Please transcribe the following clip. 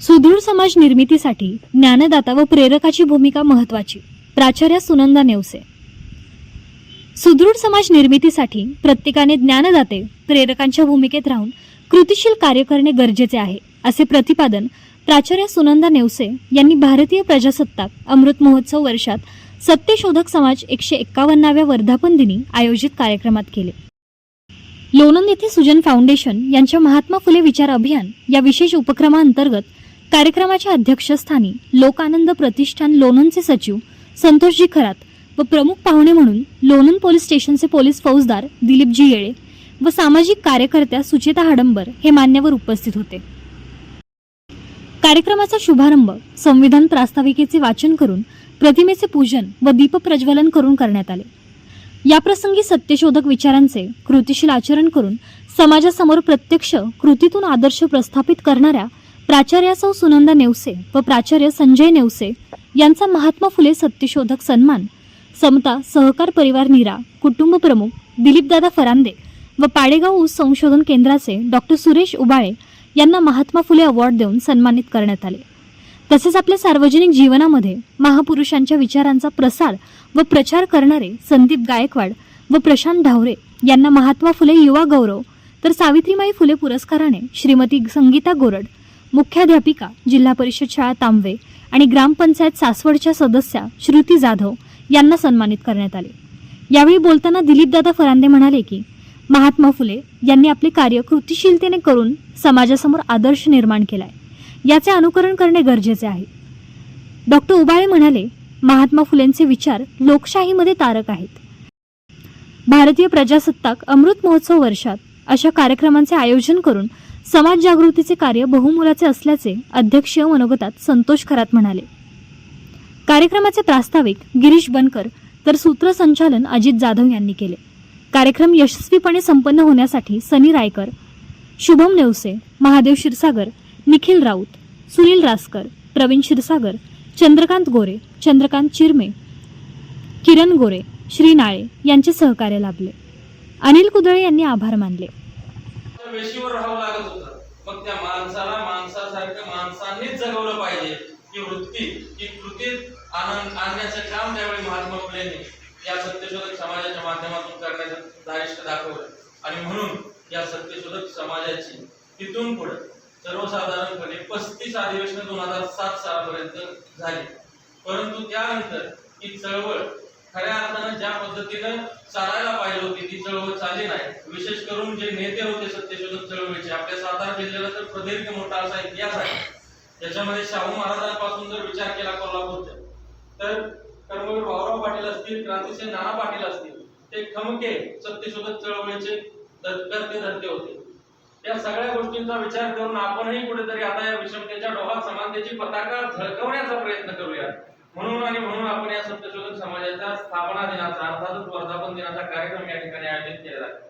सुदृढ समाज निर्मितीसाठी ज्ञानदाता व प्रेरकाची भूमिका महत्वाची प्राचार्य सुनंदा नेवसे. सुदृढ समाज निर्मितीसाठी प्रत्येकाने ज्ञानदाते प्रेरकांच्या भूमिकेत राहून कृतिशील कार्य करणे गरजेचे आहे असे प्रतिपादन प्राचार्य सुनंदा नेवसे यांनी भारतीय प्रजासत्ताक अमृत महोत्सव वर्षात सत्यशोधक समाज एकशे एक्कावन्नाव्या वर्धापन दिनी आयोजित कार्यक्रमात केले. लोणंद येथे सुजन फाउंडेशन यांच्या महात्मा फुले विचार अभियान या विशेष उपक्रमाअंतर्गत कार्यक्रमाच्या अध्यक्षस्थानी लोकानंद प्रतिष्ठान लोणंदचे सचिव संतोषजी खरात व प्रमुख पाहुणे म्हणून लोणंद पोलीस स्टेशनचे पोलीस फौजदार दिलीपजी येळे व सामाजिक कार्यकर्त्या सुचेता हडंबर हे मान्यवर उपस्थित होते. कार्यक्रमाचा शुभारंभ संविधान प्रास्ताविकेचे वाचन करून प्रतिमेचे पूजन व दीप प्रज्वलन करून करण्यात आले. याप्रसंगी सत्यशोधक विचारांचे कृतीशील आचरण करून समाजासमोर प्रत्यक्ष कृतीतून आदर्श प्रस्थापित करणाऱ्या प्राचार्यासौ सुनंदा नेवसे व प्राचार्य संजय नेवसे यांचा महात्मा फुले सत्यशोधक सन्मान समता सहकार परिवार निरा कुटुंब प्रमुख दिलीपदादा फरांदे व पाडेगाव ऊस संशोधन केंद्राचे डॉक्टर सुरेश उबाळे यांना महात्मा फुले अवॉर्ड देऊन सन्मानित करण्यात आले. तसेच आपल्या सार्वजनिक जीवनामध्ये महापुरुषांच्या विचारांचा प्रसार व प्रचार करणारे संदीप गायकवाड व प्रशांत ढावरे यांना महात्मा फुले युवा गौरव तर सावित्रीमाई फुले पुरस्काराने श्रीमती संगीता गोरड मुख्याध्यापिका जिल्हा परिषद शाळा तांबवे आणि ग्रामपंचायत सासवडच्या सदस्या श्रुती जाधव यांना सन्मानित करण्यात आले. यावेळी बोलताना दिलीपदादा फरांदे म्हणाले की महात्मा फुले यांनी आपले कार्य कृतिशीलतेने करून समाजासमोर आदर्श निर्माण केलाय. याचे अनुकरण करणे गरजेचे आहे. डॉक्टर उबाळे म्हणाले महात्मा फुलेंचे विचार लोकशाहीमध्ये तारक आहेत. भारतीय प्रजासत्ताक अमृत महोत्सव वर्षात अशा कार्यक्रमांचे आयोजन करून समाज जागृतीचे कार्य बहुमोलाचे असल्याचे अध्यक्षीय मनोगतात संतोष खरात म्हणाले. कार्यक्रमाचे प्रास्ताविक गिरीश बनकर तर सूत्रसंचालन अजित जाधव यांनी केले. कार्यक्रम यशस्वीपणे संपन्न होण्यासाठी सनी रायकर शुभम नेवसे महादेव क्षीरसागर निखिल राऊत सुनील रासकर प्रवीण क्षीरसागर चंद्रकांत गोरे चंद्रकांत चिरमे किरण गोरे श्री नाळे यांचे सहकार्य लाभले. अनिल कुदळे यांनी आभार मानले. वेशीवर राहावं लागत होतं. मग त्या माणसाला माणसासारखं माणसांनीच जगवलं पाहिजे. ही वृत्ती ही कृतीत आणण्याचं काम त्यावेळी महात्मा फुलेंनी या सत्यशोधक समाजाच्या माध्यमातून करण्याचं धारिष्ट दाखवलं आणि म्हणून या सत्यशोधक तिथून पुढे. सर्वसाधारणपणे पस्तीस अधिवेशन दोन हजार सात सालापर्यंत झाली. परंतु त्यानंतर ही चळवळ खऱ्या अर्थानं ज्या पद्धतीनं चालायला पाहिजे होती ती चळवळ चालली नाही. विशेष करून जे नेते होते सत्यशोधक चळवळीचे आपल्या सातारा जिल्ह्याला तर प्रदीर्घ मोठा असा इतिहास आहे त्याच्यामध्ये शाहू महाराजांपासून जर विचार केला कोल्हापूरच्या तर कर्मवीर भाऊराव पाटील असतील क्रांतिसिंह नाना पाटील असतील ते खमके सत्यशोधक चळवळीचे करते धरते होते. या सगळ्या गोष्टींचा विचार करून आपणही कुठेतरी आता या विषमतेच्या डोहात समानतेची पताका झळकवण्याचा प्रयत्न करूया म्हणून आणि म्हणून आपण या सत्यशोधक समाजाच्या स्थापना दिनाचा अर्थातच वर्धापन दिनाचा कार्यक्रम या ठिकाणी आयोजित केलेला आहे.